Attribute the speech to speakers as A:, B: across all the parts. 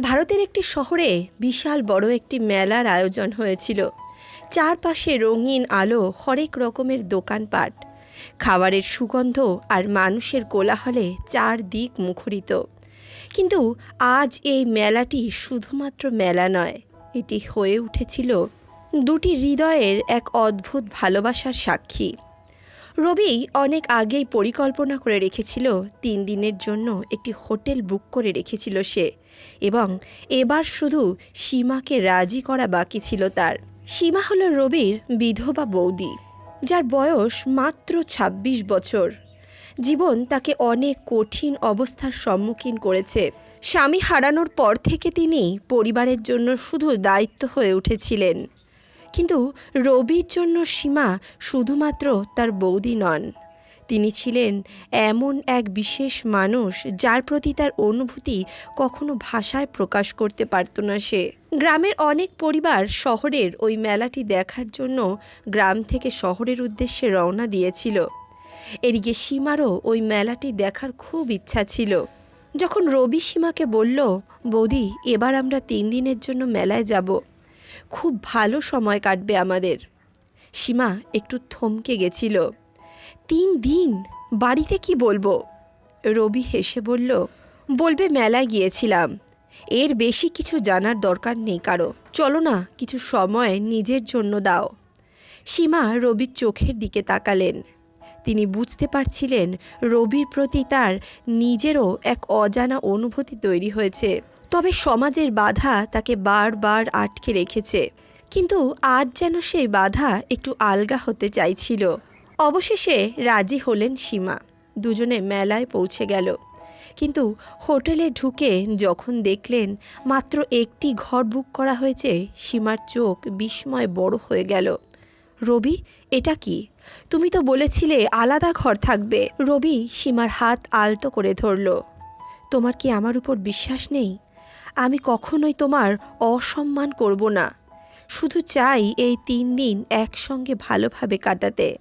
A: ভারতের একটি শহরে বিশাল বড় একটি মেলার আয়োজন হয়েছিল। চারপাশে রঙিন আলো হরেক রকমের দোকানপাট। খাবারের সুগন্ধ আর মানুষের কোলাহলে চারদিক মুখরিত। কিন্তু আজ এই মেলাটি শুধুমাত্র মেলা নয়, এটি হয়ে উঠেছিল দুটি হৃদয়ের এক অদ্ভুত ভালোবাসার সাক্ষী। রবি অনেক আগেই পরিকল্পনা করে রেখেছিল তিন দিনের জন্য একটি হোটেল বুক করে রেখেছিল সে এবং এবার শুধু সীমাকে রাজি করা বাকি ছিল তার। সীমা হলো রবির বিধবা বৌদি, যার বয়স মাত্র ২৬ বছর। জীবন তাকে অনেক কঠিন অবস্থার সম্মুখীন করেছে। স্বামী হারানোর পর থেকে তিনি পরিবারের জন্য শুধু দায়িত্ব হয়ে উঠেছিলেন। কিন্তু রবির জন্য সীমা শুধুমাত্র তার বৌদি নন। তিনি ছিলেন এমন এক বিশেষ মানুষ যার প্রতি তার অনুভূতি কখনো ভাষায় প্রকাশ করতে পারত না সে। গ্রামের অনেক পরিবার শহরের ওই মেলাটি দেখার জন্য গ্রাম থেকে শহরের উদ্দেশ্যে রওনা দিয়েছিল। এদিকে সীমারও ওই মেলাটি দেখার খুব ইচ্ছা ছিল। যখন রবি সীমাকে বলল, বৌদি, এবার আমরা তিন দিনের জন্য মেলায় যাব। খুব ভালো সময় কাটবে আমাদের। সীমা একটু থমকে গেছিল। তিন দিন? বাড়িতে কি বলব? রবি হেসে বলল, বলবে মেলায় গিয়েছিলাম। এর বেশি কিছু জানার দরকার নেই কারও। চলো না, কিছু সময় নিজের জন্য দাও। সীমা রবির চোখের দিকে তাকালেন। তিনি বুঝতে পারছিলেন রবির প্রতি তার নিজেরও এক অজানা অনুভূতি তৈরি হয়েছে। তবে সমাজের বাধা তাকে বারবার আটকে রেখেছে। কিন্তু আজ যেন সেই বাধা একটু আলগা হতে চাইছিল। অবশেষে রাজি হলেন সীমা। দুজনে মেলায় পৌঁছে গেল। কিন্তু হোটেলে ঢুকে যখন দেখলেন মাত্র একটি ঘর বুক করা হয়েছে, সীমার চোখ বিস্ময় বড় হয়ে গেল। রবি, এটা কি? তুমি তো বলেছিলে আলাদা ঘর থাকবে। রবি সীমার হাত আলতো করে ধরল। তোমার কি আমার উপর বিশ্বাস নেই? আমি কখনোই তোমার অসম্মান করব না। শুধু চাই এই তিন দিন একসঙ্গে ভালোভাবে কাটাতে।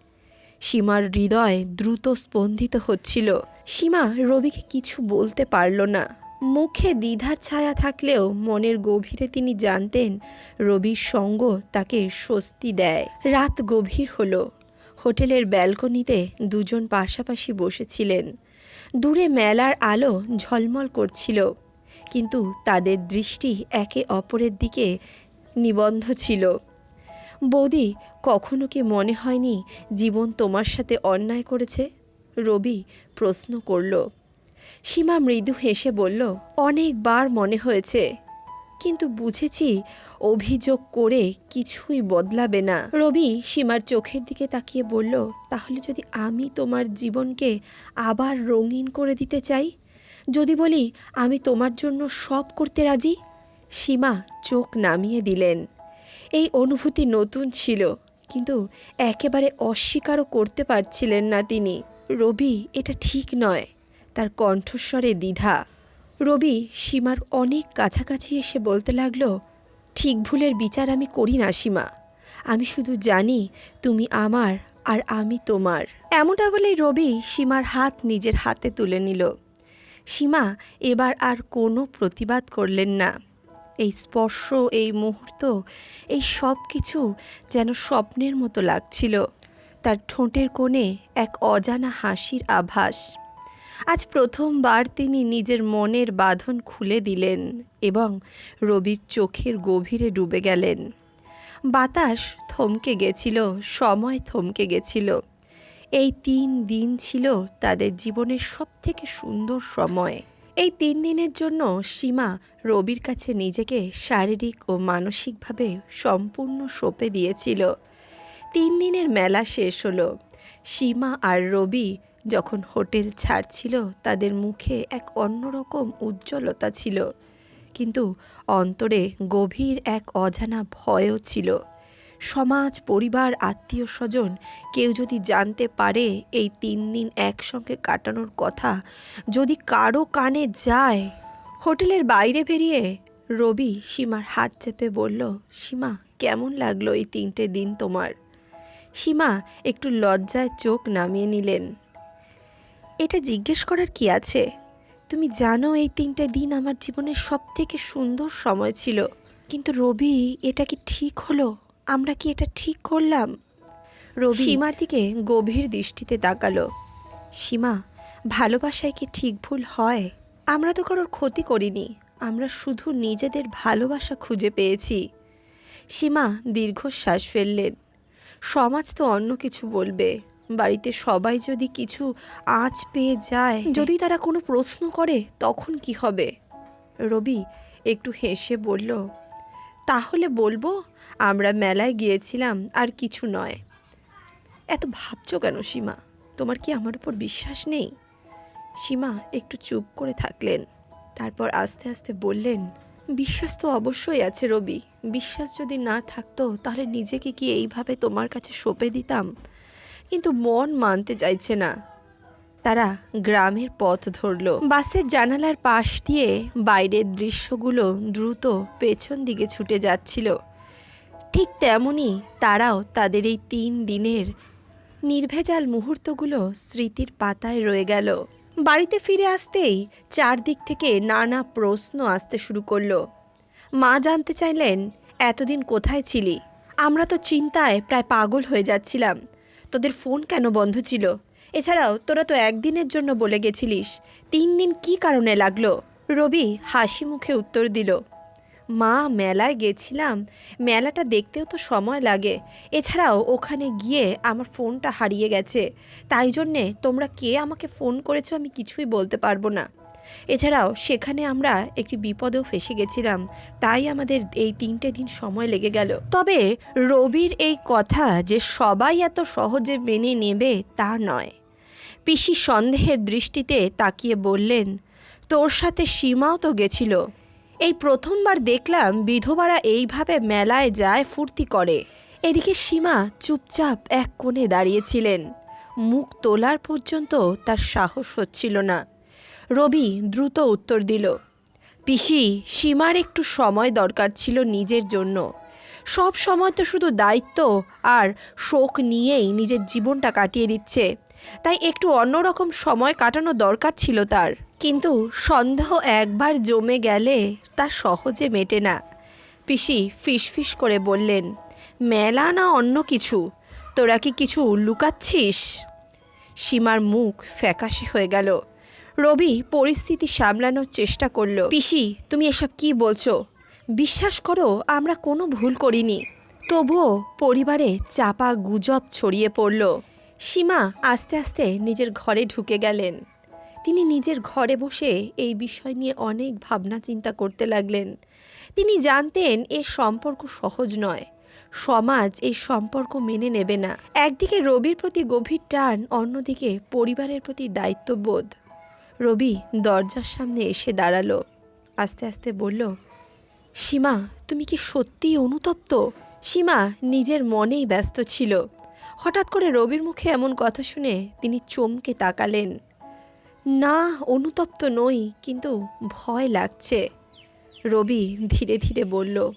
A: সীমার হৃদয় দ্রুত স্পন্দিত হচ্ছিল। সীমা রবিকে কিছু বলতে পারল না। মুখে দ্বিধার ছায়া থাকলেও মনের গভীরে তিনি জানতেন রবির সঙ্গ তাকে স্বস্তি দেয়। রাত গভীর হলো। হোটেলের ব্যালকনিতে দুজন পাশাপাশি বসেছিলেন। দূরে মেলার আলো ঝলমল করছিল। কিন্তু তাদের দৃষ্টি একে অপরের দিকে নিবন্ধ ছিল। বৌদি, কখনো কি মনে হয়নি জীবন তোমার সাথে অন্যায় করেছে? রবি প্রশ্ন করল। সীমা মৃদু হেসে বলল, অনেকবার মনে হয়েছে। কিন্তু বুঝেছি অভিযোগ করে কিছুই বদলাবে না। রবি সীমার চোখের দিকে তাকিয়ে বলল, তাহলে যদি আমি তোমার জীবনকে আবার রঙিন করে দিতে চাই যদি বলি, আমি তোমার জন্য সব করতে রাজি? সীমা চোখ নামিয়ে দিলেন। এই অনুভূতি নতুন ছিল, কিন্তু একেবারে অস্বীকারও করতে পারছিলেন না তিনি। রবি, এটা ঠিক নয়, তার কণ্ঠস্বরে দ্বিধা। রবি সীমার অনেক কাছাকাছি এসে বলতে লাগল, ঠিক ভুলের বিচার আমি করি না, সীমা। আমি শুধু জানি তুমি আমার আর আমি তোমার। এমনটা বলেই রবি সীমার হাত নিজের হাতে তুলে নিল। সীমা, এবার আর কোনো প্রতিবাদ করলেন না। এই স্পর্শ, এই মুহূর্ত, এই সব কিছু যেন স্বপ্নের মতো লাগছিল। তার ঠোঁটের কোণে এক অজানা হাসির আভাস। আজ প্রথমবার তিনি নিজের মনের বাঁধন খুলে দিলেন এবং রবির চোখের গভীরে ডুবে গেলেন। বাতাস থমকে গেছিল, সময় থমকে গেছিল। এই তিন দিন ছিল তাদের জীবনের সবথেকে সুন্দর সময়। এই তিন দিনের জন্য সীমা রবির কাছে নিজেকে শারীরিক ও মানসিকভাবে সম্পূর্ণ সঁপে দিয়েছিল। তিন দিনের মেলা শেষ হলো। সীমা আর রবি যখন হোটেল ছাড়ছিল, তাদের মুখে এক অন্যরকম উজ্জ্বলতা ছিল। কিন্তু অন্তরে গভীর এক অজানা ভয়ও ছিল। সমাজ, পরিবার, আত্মীয় স্বজন কেউ যদি জানতে পারে এই তিন দিন একসঙ্গে কাটানোর কথা, যদি কারও কানে যায়, হোটেলের বাইরে বেরিয়ে রবি সীমার হাত চেপে বলল, সীমা, কেমন লাগল এই তিনটে দিন তোমার? সীমা একটু লজ্জায় চোখ নামিয়ে নিলেন। এটা জিজ্ঞেস করার কি আছে? তুমি জানো এই তিনটে দিন আমার জীবনের সব থেকে সুন্দর সময় ছিল। কিন্তু রবি, এটা কি ঠিক হলো? আমরা কি এটা ঠিক করলাম? রবি সীমার দিকে গভীর দৃষ্টিতে তাকালো। সীমা ভালোবাসায় কি ঠিক ভুল হয়? আমরা তো কারোর ক্ষতি করিনি আমরা শুধু নিজেদের ভালোবাসা খুঁজে পেয়েছি। সীমা দীর্ঘশ্বাস ফেললেন। সমাজ তো অন্য কিছু বলবে বাড়িতে সবাই যদি কিছু আঁচ পেয়ে যায় যদি তারা কোনো প্রশ্ন করে তখন কি হবে? রবি একটু হেসে বলল তাহলে বলব, আমরা মেলায় গিয়েছিলাম আর কিছু নয়। এত ভাবছ কেন সীমা? তোমার কি আমার উপর বিশ্বাস নেই? সীমা, একটু চুপ করে থাকলেন। তারপর আস্তে আস্তে বললেন, বিশ্বাস তো অবশ্যই আছে রবি। বিশ্বাস যদি না থাকতো, তাহলে নিজেকে কি এইভাবে তোমার কাছে সঁপে দিতাম? কিন্তু মন মানতে চাইছে না। তারা গ্রামের পথ ধরল। বাসের জানালার পাশ দিয়ে বাইরের দৃশ্যগুলো দ্রুত পেছন দিকে ছুটে যাচ্ছিল। ঠিক তেমনই তারাও তাদের এই তিন দিনের নির্ভেজাল মুহূর্তগুলো স্মৃতির পাতায় রয়ে গেল। বাড়িতে ফিরে আসতেই চারদিক থেকে নানা প্রশ্ন আসতে শুরু করল। মা জানতে চাইলেন, এতদিন কোথায় ছিলি? আমরা তো চিন্তায় প্রায় পাগল হয়ে যাচ্ছিলাম। তোদের ফোন কেন বন্ধ ছিল? এছাড়াও, তোরা তো একদিনের জন্য বলে গেছিলিস। তিন দিন কি কারণে লাগল? রবি হাসি মুখে উত্তর দিল, মা, মেলায় গেছিলাম। মেলাটা দেখতেও তো সময় লাগে। এছাড়াও, ওখানে গিয়ে আমার ফোনটা হারিয়ে গেছে। তাই জন্যে তোমরা কে আমাকে ফোন করেছ আমি কিছুই বলতে পারব না। এছাড়াও সেখানে আমরা একটি বিপদেও ফেসে গেছিলাম, তাই আমাদের এই তিনটে দিন সময় লেগে গেল। তবে রবির এই কথা যে সবাই এত সহজে মেনে নেবে তা নয়। পিসি সন্দেহের দৃষ্টিতে তাকিয়ে বললেন, তোর সাথে সীমাও তো গেছিল। এই প্রথমবার দেখলাম বিধবারা এইভাবে মেলায় যায় ফুর্তি করে। এদিকে সীমা চুপচাপ এক কোণে দাঁড়িয়েছিলেন। মুখ তোলার পর্যন্ত তার সাহস হচ্ছিল না। রবি দ্রুত উত্তর দিল, পিসি, সীমার একটু সময় দরকার ছিল নিজের জন্য। সব সময় তো শুধু দায়িত্ব আর শোক নিয়েই নিজের জীবনটা কাটিয়ে দিচ্ছে। তাই একটু অন্যরকম সময় কাটানো দরকার ছিল তার। কিন্তু সন্দেহ একবার জমে গেলে তা সহজে মেটে না। পিসি ফিসফিস করে বললেন, মেলা না অন্য কিছু। তোরা কি কিছু লুকাচ্ছিস? সীমার মুখ ফ্যাকাশে হয়ে গেল। রবি পরিস্থিতি সামলানোর চেষ্টা করল। পিসি, তুমি এসব কি বলছো? বিশ্বাস করো, আমরা কোনো ভুল করিনি। তবুও পরিবারে চাপা গুজব ছড়িয়ে পড়ল। সীমা আস্তে আস্তে নিজের ঘরে ঢুকে গেলেন। তিনি নিজের ঘরে বসে এই বিষয় নিয়ে অনেক ভাবনা চিন্তা করতে লাগলেন। তিনি জানতেন এ সম্পর্ক সহজ নয়। সমাজ এই সম্পর্ক মেনে নেবে না। একদিকে রবির প্রতি গভীর টান, অন্যদিকে পরিবারের প্রতি দায়িত্ববোধ। রবি দরজার সামনে এসে দাঁড়াল। আস্তে আস্তে বলল, সীমা, তুমি কি সত্যিই অনুতপ্ত? সীমা নিজের মনেই ব্যস্ত ছিল। হঠাৎ করে রবির মুখে এমন কথা শুনে তিনি চমকে তাকালেন। না, অনুতপ্ত নই, কিন্তু ভয় লাগছে। রবি ধীরে ধীরে বলল,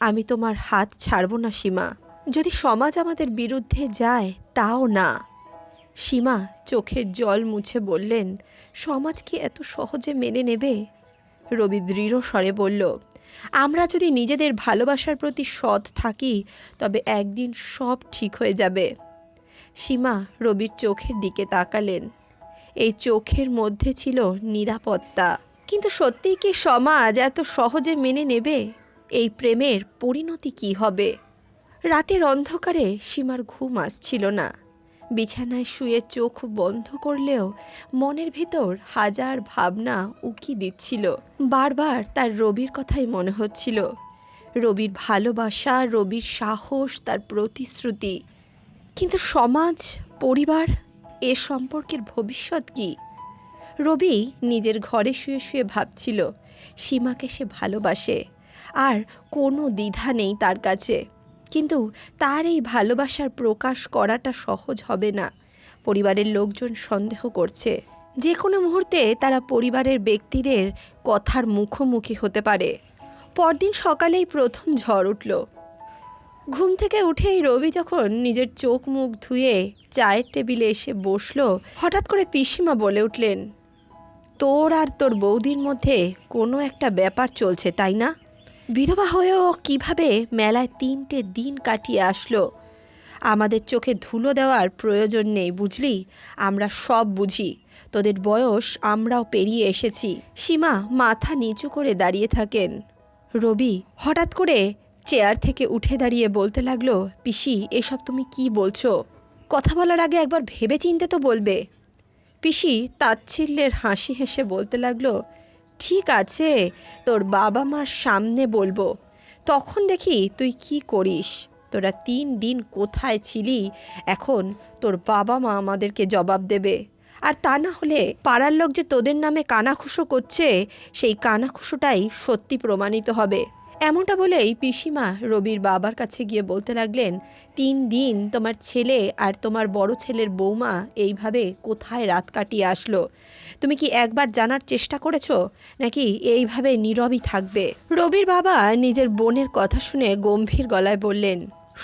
A: আমি তোমার হাত ছাড়ব না, সীমা। যদি সমাজ আমাদের বিরুদ্ধে যায়, তাও না। সীমা চোখের জল মুছে বললেন, সমাজ কি এত সহজে মেনে নেবে? রবি দৃঢ় স্বরে বলল, আমরা যদি নিজেদের ভালোবাসার প্রতি সৎ থাকি, তবে একদিন সব ঠিক হয়ে যাবে। সীমা রবির চোখের দিকে তাকালেন। এই চোখের মধ্যে ছিল নিরাপত্তা। কিন্তু সত্যিই কি সমাজ এত সহজে মেনে নেবে? এই প্রেমের পরিণতি কি হবে? রাতের অন্ধকারে সীমার ঘুম আসছিল না। বিছানায় শুয়ে চোখ বন্ধ করলেও মনের ভেতর হাজার ভাবনা উকি দিচ্ছিল। বারবার তার রবির কথাই মনে হচ্ছিল। রবির ভালোবাসা, রবির সাহস, তার প্রতিশ্রুতি। কিন্তু সমাজ, পরিবার, এ সম্পর্কের ভবিষ্যৎ কি? রবি নিজের ঘরে শুয়ে শুয়ে ভাবছিল, সীমাকে সে ভালোবাসে, আর কোনো দ্বিধা নেই তার কাছে। কিন্তু তার এই ভালোবাসার প্রকাশ করাটা সহজ হবে না। পরিবারের লোকজন সন্দেহ করছে। যে কোনো মুহূর্তে তারা পরিবারের ব্যক্তিদের কথার মুখোমুখি হতে পারে। পরদিন সকালেই প্রথম ঝড় উঠল। ঘুম থেকে উঠেই রবি যখন নিজের চোখ মুখ ধুয়ে চায়ের টেবিলে এসে বসল, হঠাৎ করে পিসিমা বলে উঠলেন, তোর আর তোর বৌদির মধ্যে কোনো একটা ব্যাপার চলছে, তাই না? বিধবা হয়েও কীভাবে মেলায় তিনটে দিন কাটিয়ে আসলো? আমাদের চোখে ধুলো দেওয়ার প্রয়োজন নেই, বুঝলি? আমরা সব বুঝি। তোদের বয়স, আমরাও পেরিয়ে এসেছি। সীমা মাথা নিচু করে দাঁড়িয়ে থাকেন। রবি হঠাৎ করে চেয়ার থেকে উঠে দাঁড়িয়ে বলতে লাগল, পিসি, এসব তুমি কি বলছো? কথা বলার আগে একবার ভেবে চিনতে তো বলবে। পিসি তাচ্ছিল্যের হাসি হেসে বলতে লাগল ঠিক আছে, তোর বাবা মার সামনে বলব। তখন দেখি তুই কি করিস? তোরা তিন দিন কোথায় ছিলি? এখন তোর বাবা মা আমাদেরকে জবাব দেবে। আর তা না হলে পাড়ার লোক যে তোদের নামে কানাখুশো করছে, সেই কানাখুশোটাই সত্যি প্রমাণিত হবে। এমনটা বলেই পিসিমা রবির বাবার কাছে গিয়ে বলতে লাগলেন, তিন দিন তোমার ছেলে আর তোমার বড় ছেলের বৌমা এইভাবে কোথায় রাত কাটিয়ে আসলো? তুমি কি একবার জানার চেষ্টা করেছ? নাকি এইভাবে নীরবই থাকবে? রবির বাবা নিজের বোনের কথা শুনে গম্ভীর গলায় বললেন,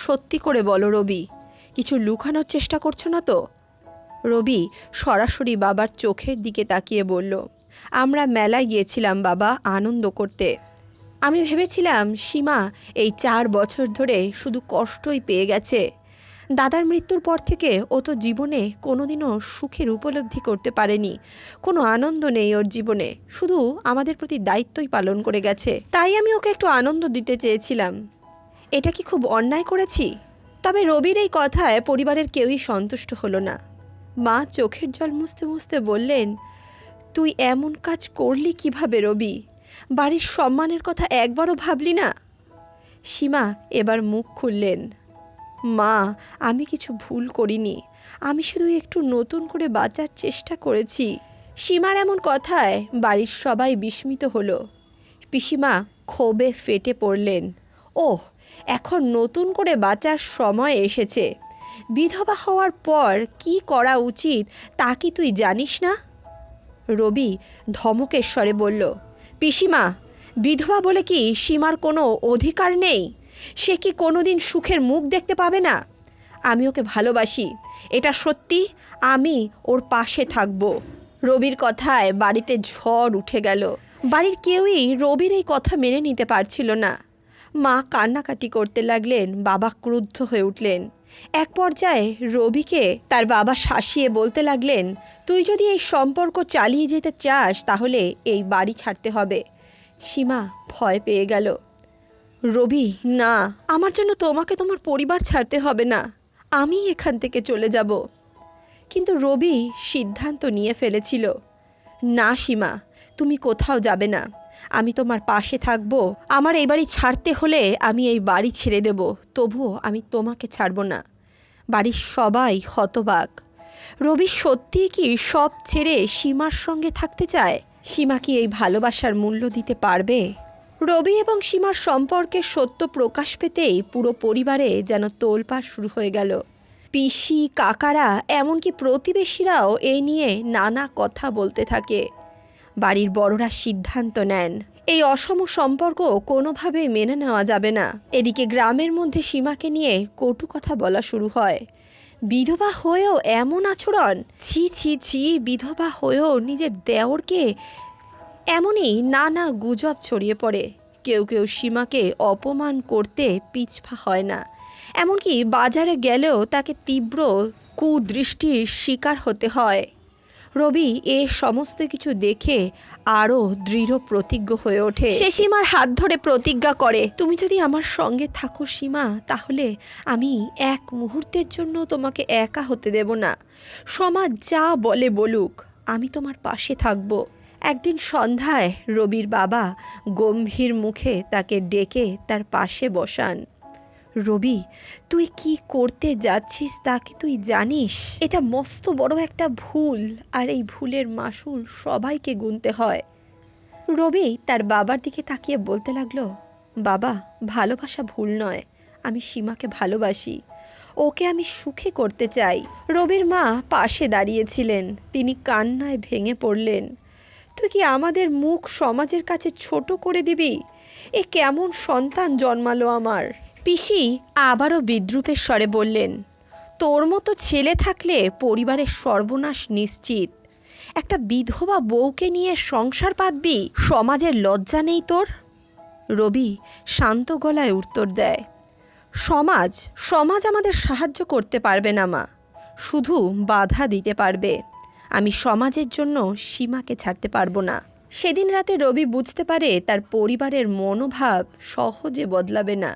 A: সত্যি করে বলো রবি, কিছু লুকানোর চেষ্টা করছ না তো? রবি সরাসরি বাবার চোখের দিকে তাকিয়ে বলল, আমরা মেলায় গিয়েছিলাম বাবা আনন্দ করতে। আমি ভেবেছিলাম সীমা এই চার বছর ধরে শুধু কষ্টই পেয়ে গেছে। দাদার মৃত্যুর পর থেকে ও তো জীবনে কোনোদিনও সুখের উপলব্ধি করতে পারেনি। কোনো আনন্দ নেই ওর জীবনে। শুধু আমাদের প্রতি দায়িত্বই পালন করে গেছে। তাই আমি ওকে একটু আনন্দ দিতে চেয়েছিলাম। এটা কি খুব অন্যায় করেছি? তবে রবির এই কথায় পরিবারের কেউই সন্তুষ্ট হলো না। মা চোখের জল মুছতে মুছতে বললেন, তুই এমন কাজ করলি কীভাবে রবি? বাড়ির সম্মানের কথা একবারও ভাবলি না? সীমা এবার মুখ খুললেন। মা, আমি কিছু ভুল করিনি। আমি শুধু একটু নতুন করে বাঁচার চেষ্টা করেছি। সীমার এমন কথায় বাড়ির সবাই বিস্মিত হলো। পিসিমা ক্ষোভে ফেটে পড়লেন। ওহ, এখন নতুন করে বাঁচার সময় এসেছে। বিধবা হওয়ার পর কি করা উচিত তা কি তুই জানিস না? রবি ধমকের স্বরে বলল পিসিমা, বিধবা বলে কি সীমার কোনো অধিকার নেই? সে কি কোনোদিন সুখের মুখ দেখতে পাবে না? আমি ওকে ভালোবাসি, এটা সত্যি, আমি ওর পাশে থাকব। রবির কথায় বাড়িতে ঝড় উঠে গেল। বাড়ির কেউই রবির এই কথা মেনে নিতে পারছিল না। মা কান্নাকাটি করতে লাগলেন, বাবা ক্রুদ্ধ হয়ে উঠলেন। এক পর্যায়ে রবিকে তার বাবা শাসিয়ে বলতে লাগলেন, তুই যদি এই সম্পর্ক চালিয়ে যেতে চাস, তাহলে এই বাড়ি ছাড়তে হবে। সীমা ভয় পেয়ে গেল। রবি, না, আমার জন্য তোমাকে তোমার পরিবার ছাড়তে হবে না। আমি এখান থেকে চলে যাব। কিন্তু রবি সিদ্ধান্ত নিয়ে ফেলেছিল, না, সীমা, তুমি কোথাও যাবে না। আমি তোমার পাশে থাকব। আমার এই বাড়ি ছাড়তে হলে আমি এই বাড়ি ছেড়ে দেব। তবুও আমি তোমাকে ছাড়ব না। বাড়ির সবাই হতবাক। রবি সত্যি কি সব ছেড়ে সীমার সঙ্গে থাকতে চায়? সীমা কি এই ভালোবাসার মূল্য দিতে পারবে? রবি এবং সীমার সম্পর্কে সত্য প্রকাশ পেতেই পুরো পরিবারে যেন তোলপাড় শুরু হয়ে গেল। পিসি, কাকারা, এমনকি প্রতিবেশীরাও এই নিয়ে নানা কথা বলতে থাকে। বাড়ির বড়রা সিদ্ধান্ত নেন। এই অসম সম্পর্ক কোনোভাবে মেনে নেওয়া যাবে না। এদিকে গ্রামের মধ্যে সীমাকে নিয়ে কটু কথা বলা শুরু হয়। বিধবা হয়েও এমন আচরণ, ছি ছি ছি, বিধবা হয়েও নিজের দেওরকে এমনই নানা গুজব ছড়িয়ে পড়ে। কেউ কেউ সীমাকে অপমান করতে পিছপা হয় না। এমনকি বাজারে গেলেও তাকে তীব্র কুদৃষ্টির শিকার হতে হয়। রবি এ সমস্ত কিছু দেখে আরও দৃঢ় প্রতিজ্ঞ হয়ে ওঠে। সে সীমার হাত ধরে প্রতিজ্ঞা করে। তুমি যদি আমার সঙ্গে থাকো সীমা তাহলে আমি এক মুহূর্তের জন্য তোমাকে একা হতে দেব না। সমাজ যা বলে বলুক আমি তোমার পাশে থাকব। একদিন সন্ধ্যায় রবির বাবা গম্ভীর মুখে তাকে ডেকে তার পাশে বসান। রবি, তুই কি করতে যাচ্ছিস তা কি তুই জানিস? এটা মস্ত বড় একটা ভুল, আর এই ভুলের মাসুল সবাইকে গুনতে হয়। রবি তার বাবার দিকে তাকিয়ে বলতে লাগল, বাবা, ভালোবাসা ভুল নয়, আমি সীমাকে ভালোবাসি, ওকে আমি সুখে করতে চাই। রবির মা পাশে দাঁড়িয়েছিলেন, তিনি কান্নায় ভেঙে পড়লেন, তুই কি আমাদের মুখ সমাজের কাছে ছোট করে দিবি? এ কেমন সন্তান জন্মালো আমার পিসি আবারও বিদ্রুপের স্বরে বললেন, তোর মতো ছেলে থাকলে পরিবারের সর্বনাশ নিশ্চিত। একটা বিধবা বউকে নিয়ে সংসার পাতবি সমাজের লজ্জা নেই তোর? রবি শান্ত গলায় উত্তর দেয়, সমাজ সমাজ আমাদের সাহায্য করতে পারবে না মা। শুধু বাধা দিতে পারবে। আমি সমাজের জন্য সীমাকে ছাড়তে পারব না। সেদিন রাতে রবি বুঝতে পারে তার পরিবারের মনোভাব সহজে বদলাবে না।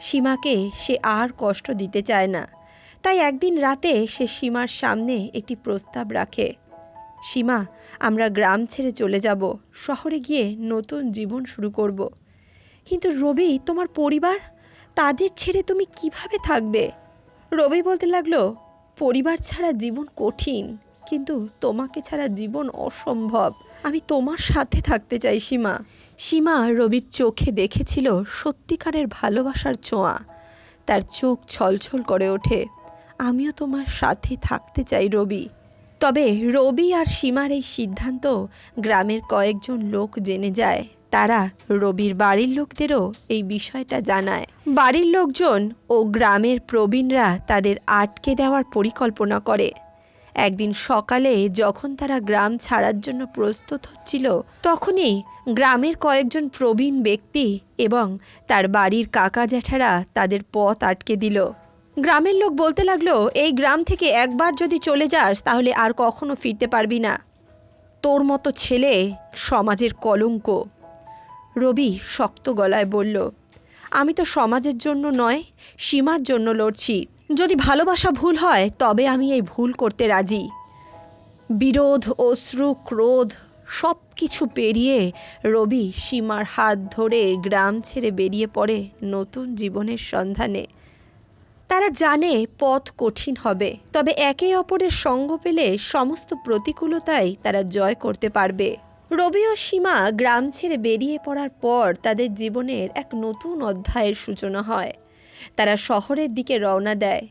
A: সীমাকে সে আর কষ্ট দিতে চায় না। তাই একদিন রাতে সে সীমার সামনে একটি প্রস্তাব রাখে। সীমা, আমরা গ্রাম ছেড়ে চলে যাব, শহরে গিয়ে নতুন জীবন শুরু করব। কিন্তু রবি, তোমার পরিবার? তাদের ছেড়ে তুমি কীভাবে থাকবে? রবি বলতে লাগল, পরিবার ছাড়া জীবন কঠিন, কিন্তু তোমাকে ছাড়া জীবন অসম্ভব। আমি তোমার সাথে থাকতে চাই, সীমা। সীমা রবির চোখে দেখেছিল সত্যিকারের ভালোবাসার ছোঁয়া। তার চোখ ছলছল করে ওঠে। আমিও তোমার সাথে থাকতে চাই, রবি। তবে রবি আর সীমার এই সিদ্ধান্ত গ্রামের কয়েকজন লোক জেনে যায়। তারা রবির বাড়ির লোকদেরও এই বিষয়টা জানায়। বাড়ির লোকজন ও গ্রামের প্রবীণরা তাদের আটকে দেওয়ার পরিকল্পনা করে। একদিন সকালে যখন তারা গ্রাম ছাড়ার জন্য প্রস্তুত হচ্ছিল, তখনই গ্রামের কয়েকজন প্রবীণ ব্যক্তি এবং তার বাড়ির কাকা জ্যাঠারা তাদের পথ আটকে দিল। গ্রামের লোক বলতে লাগল, এই গ্রাম থেকে একবার যদি চলে যাস, তাহলে আর কখনো ফিরতে পারবি না। তোর মতো ছেলে সমাজের কলঙ্ক। রবি শক্ত গলায় বলল, আমি তো সমাজের জন্য নয়, সীমার জন্য লড়ছি। যদি ভালোবাসা ভুল হয়, তবে আমি এই ভুল করতে রাজি। বিরোধ, অশ্রু, ক্রোধ সব কিছু পেরিয়ে রবি সীমার হাত ধরে গ্রাম ছেড়ে বেরিয়ে পড়ে নতুন জীবনের সন্ধানে। তারা জানে পথ কঠিন হবে, তবে একে অপরের সঙ্গ পেলে সমস্ত প্রতিকূলতাই তারা জয় করতে পারবে। রবি ও সীমা গ্রাম ছেড়ে বেরিয়ে পড়ার পর তাদের জীবনের এক নতুন অধ্যায়ের সূচনা হয়। তারা শহরের দিকে রওনা দেয়।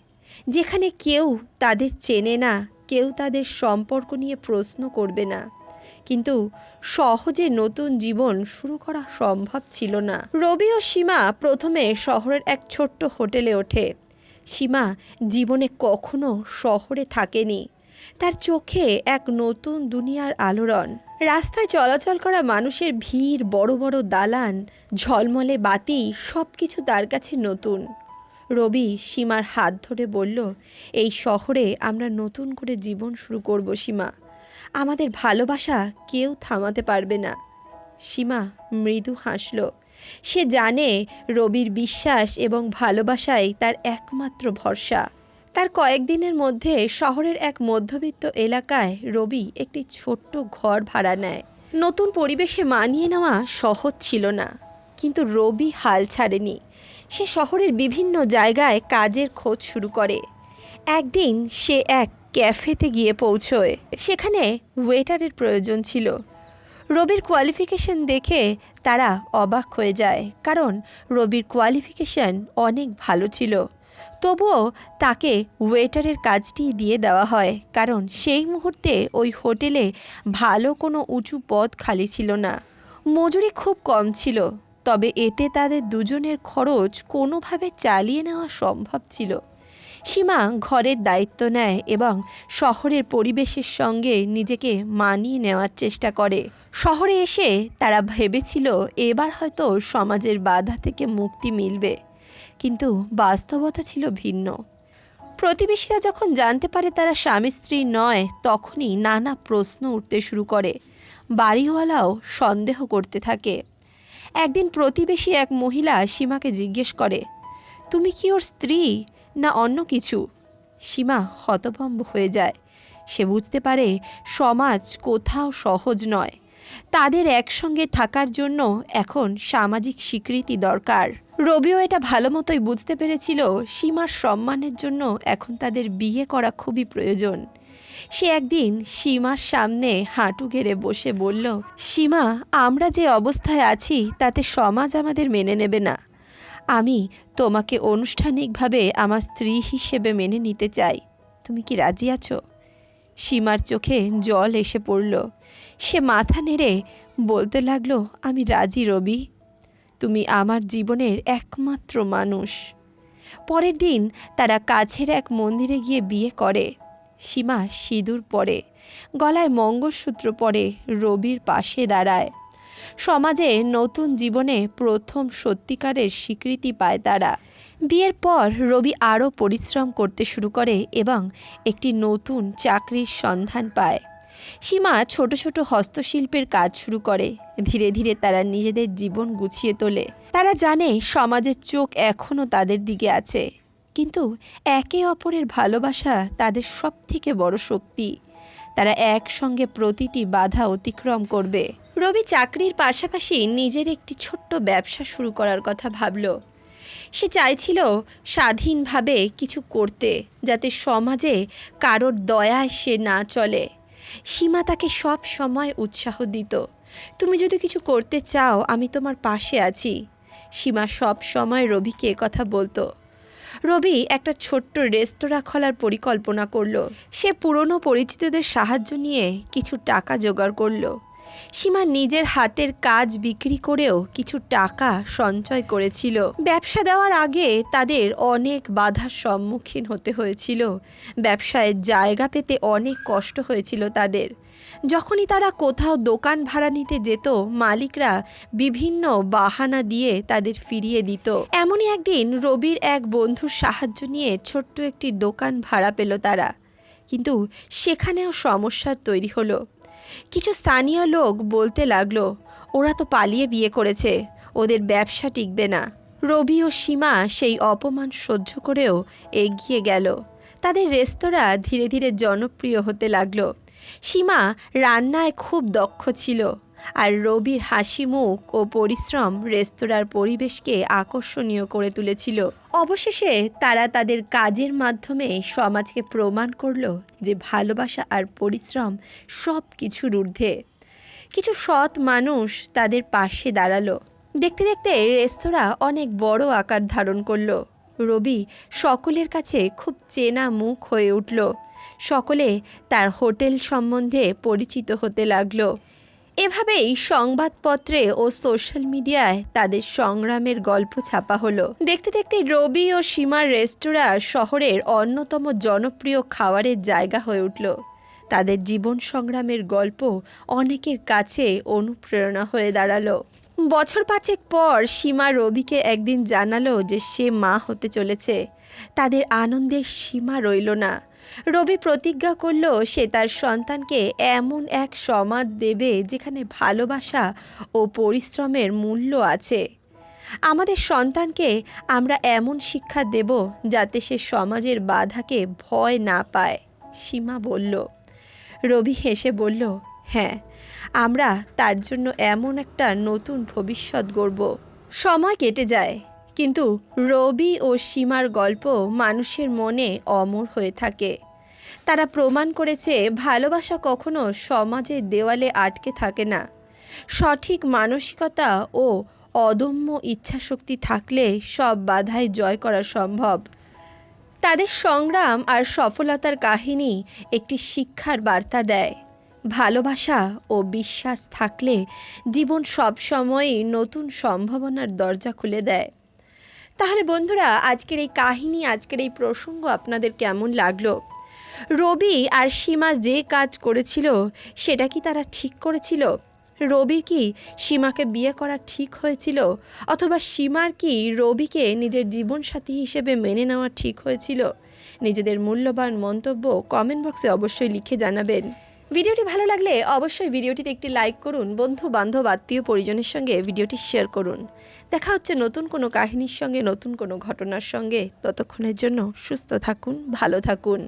A: যেখানে কেউ তাদের চেনে না, কেউ তাদের সম্পর্ক নিয়ে প্রশ্ন করবে না। কিন্তু সহজে নতুন জীবন শুরু করা সম্ভব ছিল না। রবি ও সীমা প্রথমে শহরের এক ছোট্ট হোটেলে ওঠে। সীমা জীবনে কখনো শহরে থাকেনি। তার চোখে এক নতুন দুনিয়ার আলোড়ন। রাস্তায় চলাচল করা মানুষের ভিড়, বড় বড় দালান, ঝলমলে বাতি সব কিছু তার কাছে নতুন। রবি সীমার হাত ধরে বলল, এই শহরে আমরা নতুন করে জীবন শুরু করব, সীমা। আমাদের ভালোবাসা কেউ থামাতে পারবে না। সীমা মৃদু হাসল। সে জানে রবির বিশ্বাস এবং ভালোবাসাই তার একমাত্র ভরসা। তার কয়েকদিনের মধ্যে শহরের এক মধ্যবিত্ত এলাকায় রবি একটি ছোট্ট ঘর ভাড়া নেয়। নতুন পরিবেশে মানিয়ে নেওয়া সহজ ছিল না, কিন্তু রবি হাল ছাড়েনি। সে শহরের বিভিন্ন জায়গায় কাজের খোঁজ শুরু করে। একদিন সে এক ক্যাফেতে গিয়ে পৌঁছয়। সেখানে ওয়েটারের প্রয়োজন ছিল। রবির কোয়ালিফিকেশন দেখে তারা অবাক হয়ে যায়, কারণ রবির কোয়ালিফিকেশন অনেক ভালো ছিল। তবুও তাকে ওয়েটারের কাজটি দিয়ে দেওয়া হয়, কারণ সেই মুহূর্তে ওই হোটেলে ভালো কোনো উঁচু পদ খালি ছিল না। মজুরি খুব কম ছিল, তবে এতে তাদের দুজনের খরচ কোনোভাবে চালিয়ে নেওয়া সম্ভব ছিল। সীমা ঘরের দায়িত্ব নেয় এবং শহরের পরিবেশের সঙ্গে নিজেকে মানিয়ে নেওয়ার চেষ্টা করে। শহরে এসে তারা ভেবেছিল এবার হয়তো সমাজের বাধা থেকে মুক্তি মিলবে। কিন্তু বাস্তবতা ছিল ভিন্ন। প্রতিবেশীরা যখন জানতে পারে তারা স্বামী স্ত্রী নয়, তখনই নানা প্রশ্ন উঠতে শুরু করে। বাড়িওয়ালাও সন্দেহ করতে থাকে। একদিন প্রতিবেশী এক মহিলা সীমাকে জিজ্ঞেস করে, তুমি কি ওর স্ত্রী না অন্য কিছু? সীমা হতভম্ব হয়ে যায়। সে বুঝতে পারে সমাজ কোথাও সহজ নয়। তাদের একসঙ্গে থাকার জন্য এখন সামাজিক স্বীকৃতি দরকার। রবিও এটা ভালো মতোই বুঝতে পেরেছিল, সীমার সম্মানের জন্য এখন তাদের বিয়ে করা খুবই প্রয়োজন। সে একদিন সীমার সামনে হাঁটু গেড়ে বসে বলল, সীমা, আমরা যে অবস্থায় আছি, তাতে সমাজ আমাদের মেনে নেবে না। আমি তোমাকে আনুষ্ঠানিকভাবে আমার স্ত্রী হিসেবে মেনে নিতে চাই। তুমি কি রাজি আছো? সীমার চোখে জল এসে পড়ল। সে মাথা নেড়ে বলতে লাগল, আমি রাজি রবি। তুমি আমার জীবনের একমাত্র মানুষ। পরের দিন তারা কাছের এক মন্দিরে গিয়ে বিয়ে করে। সীমা সিঁদুর পরে, গলায় মঙ্গলসূত্র পরে রবির পাশে দাঁড়ায়। সমাজে নতুন জীবনে প্রথম সত্যিকারের স্বীকৃতি পায় তারা। বিয়ের পর রবি আরও পরিশ্রম করতে শুরু করে এবং একটি নতুন চাকরির সন্ধান পায়। সীমা ছোট ছোট হস্তশিল্পের কাজ শুরু করে। ধীরে ধীরে তারা নিজেদের জীবন গুছিয়ে তোলে। তারা জানে সমাজের চোখ এখনও তাদের দিকে আছে। কিন্তু একে অপরের ভালোবাসা তাদের সব থেকে বড় শক্তি। তারা একসঙ্গে প্রতিটি বাধা অতিক্রম করবে। রবি চাকরির পাশাপাশি নিজের একটি ছোট্ট ব্যবসা শুরু করার কথা ভাবল। সে চাইছিল স্বাধীনভাবে কিছু করতে, যাতে সমাজে কারোর দয়ায় সে না চলে। সীমা তাকে সব সময় উৎসাহ দিত। তুমি যদি কিছু করতে চাও, আমি তোমার পাশে আছি। সীমা সব সময় রবিকে কথা বলতো। রবি একটা ছোট্ট রেস্তোরাঁ খোলার পরিকল্পনা করল। সে পুরনো পরিচিতদের সাহায্য নিয়ে কিছু টাকা জোগাড় করল। সীমা নিজের হাতের কাজ বিক্রি করেও কিছু টাকা সঞ্চয় করেছিল। ব্যবসা দেওয়ার আগে তাদের অনেক বাধার সম্মুখীন হতে হয়েছিল। ব্যবসায় জায়গা পেতে অনেক কষ্ট হয়েছিল তাদের। যখনই তারা কোথাও দোকান ভাড়া নিতে যেত, মালিকরা বিভিন্ন বাহানা দিয়ে তাদের ফিরিয়ে দিত। এমনই একদিন রবির এক বন্ধুর সাহায্য নিয়ে ছোট্ট একটি দোকান ভাড়া পেল তারা। কিন্তু সেখানেও সমস্যার তৈরি হলো। কিছু স্থানীয় লোক বলতে লাগল, ওরা তো পালিয়ে বিয়ে করেছে, ওদের ব্যবসা টিকবে না। রবি ও সীমা সেই অপমান সহ্য করেও এগিয়ে গেল। তাদের রেস্তোরাঁ ধীরে ধীরে জনপ্রিয় হতে লাগল। সীমা রান্নায় খুব দক্ষ ছিল। আর রবির হাসি, মুখ ও পরিশ্রম রেস্তোরাঁর পরিবেশকে আকর্ষণীয় করে তুলেছিল। অবশেষে তারা তাদের কাজের মাধ্যমে সমাজকে প্রমাণ করল যে ভালোবাসা আর পরিশ্রম সব কিছুর ঊর্ধ্বে। কিছু সৎ মানুষ তাদের পাশে দাঁড়াল। দেখতে দেখতে রেস্তোরাঁ অনেক বড় আকার ধারণ করল। রবি সকলের কাছে খুব চেনা মুখ হয়ে উঠল। সকলে তার হোটেল সম্বন্ধে পরিচিত হতে লাগল। এভাবেই সংবাদপত্রে ও সোশ্যাল মিডিয়ায় তাদের সংগ্রামের গল্প ছাপা হলো। দেখতে দেখতে রবি ও সীমার রেস্তোরাঁ শহরের অন্যতম জনপ্রিয় খাবারের জায়গা হয়ে উঠল। তাদের জীবন সংগ্রামের গল্প অনেকের কাছে অনুপ্রেরণা হয়ে দাঁড়াল। বছর পাঁচেক পর সীমা রবিকে একদিন জানালো যে সে মা হতে চলেছে। তাদের আনন্দের সীমা রইল না। রবি প্রতিজ্ঞা করল, সে তার সন্তানকে এমন এক সমাজ দেবে যেখানে ভালোবাসা ও পরিশ্রমের মূল্য আছে। আমাদের সন্তানকে আমরা এমন শিক্ষা দেব যাতে সে সমাজের বাধাকে ভয় না পায়। সীমা বলল। রবি হেসে বলল হ্যাঁ আমরা তার জন্য এমন একটা নতুন ভবিষ্যৎ গড়ব। সময় কেটে যায় কিন্তু রবি ও সীমার গল্প মানুষের মনে অমর হয়ে থাকে। তারা প্রমাণ করেছে ভালোবাসা কখনো সমাজের দেওয়ালে আটকে থাকে না। সঠিক মানসিকতা ও অদম্য ইচ্ছাশক্তি থাকলে সব বাধাই জয় করা সম্ভব। তাদের সংগ্রাম আর সফলতার কাহিনী একটি শিক্ষার বার্তা দেয়। ভালোবাসা ও বিশ্বাস থাকলে জীবন সবসময়ই নতুন সম্ভাবনার দরজা খুলে দেয়। তাহলে বন্ধুরা, আজকের এই কাহিনী, আজকের এই প্রসঙ্গ আপনাদের কেমন লাগল? রবি আর সীমা যে কাজ করেছিল, সেটা কি তারা ঠিক করেছিল? রবির কি সীমাকে বিয়ে করা ঠিক হয়েছিল? অথবা সীমার কি রবিকে নিজের জীবনসাথী হিসেবে মেনে নেওয়া ঠিক হয়েছিল? নিজেদের মূল্যবান মন্তব্য কমেন্ট বক্সে অবশ্যই লিখে জানাবেন। ভিডিওটি ভালো লাগলে অবশ্যই ভিডিওটিতে একটি লাইক করুন বন্ধু বান্ধব আত্মীয় পরিজনের সঙ্গে ভিডিওটি শেয়ার করুন। দেখা হচ্ছে নতুন কোনো কাহিনীর সঙ্গে, নতুন কোনো ঘটনার সঙ্গে। ততক্ষণের জন্য সুস্থ থাকুন, ভালো থাকুন।